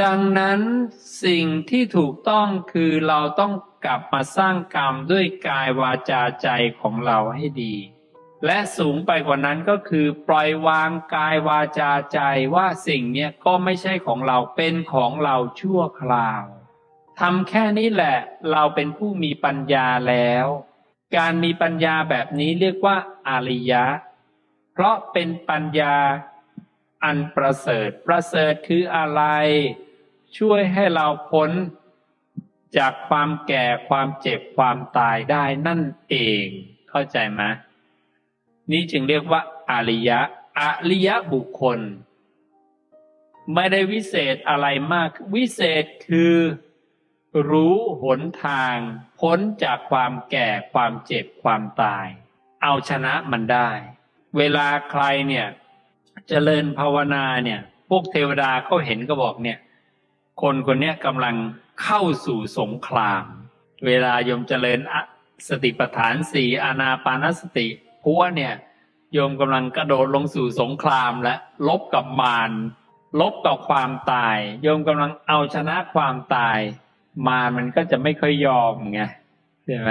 ดังนั้นสิ่งที่ถูกต้องคือเราต้องกลับมาสร้างกรรมด้วยกายวาจาใจของเราให้ดี และสูงไปกว่านั้นก็คือ ปล่อยวางกายวาจาใจว่าสิ่งเนี้ยก็ไม่ใช่ของเราเป็นของเราชั่วคราวทำแค่นี้แหละ เราเป็นผู้มีปัญญาแล้ว การมีปัญญาแบบนี้เรียกว่าอาริยะ เพราะเป็นปัญญา อันประเสริฐ ประเสริฐคืออะไร ช่วยให้เราพ้นจากความแก่ความเจ็บความตายได้นั่นเอง เข้าใจไหมนี่จึงเรียกว่าอาริยะอริยะบุคคล ไม่ได้วิเศษอะไรมาก วิเศษคือ รู้หนทาง พ้นจากความแก่ความเจ็บความตาย เอาชนะมันได้ เวลาใครเนี่ย เจริญภาวนาเนี่ย พวกเทวดาเขาเห็นก็บอกเนี่ย คนคนนี้กำลังเข้าสู่สงคราม เวลาโยมเจริญสติปัฏฐานสี่อานาปานสติพัวเนี่ยโยมกำลังกระโดดลงสู่สงครามและลบกับมารลบกับความตาย โยมกำลังเอาชนะความตาย มารมันก็จะไม่ค่อยยอมไงใช่ไหม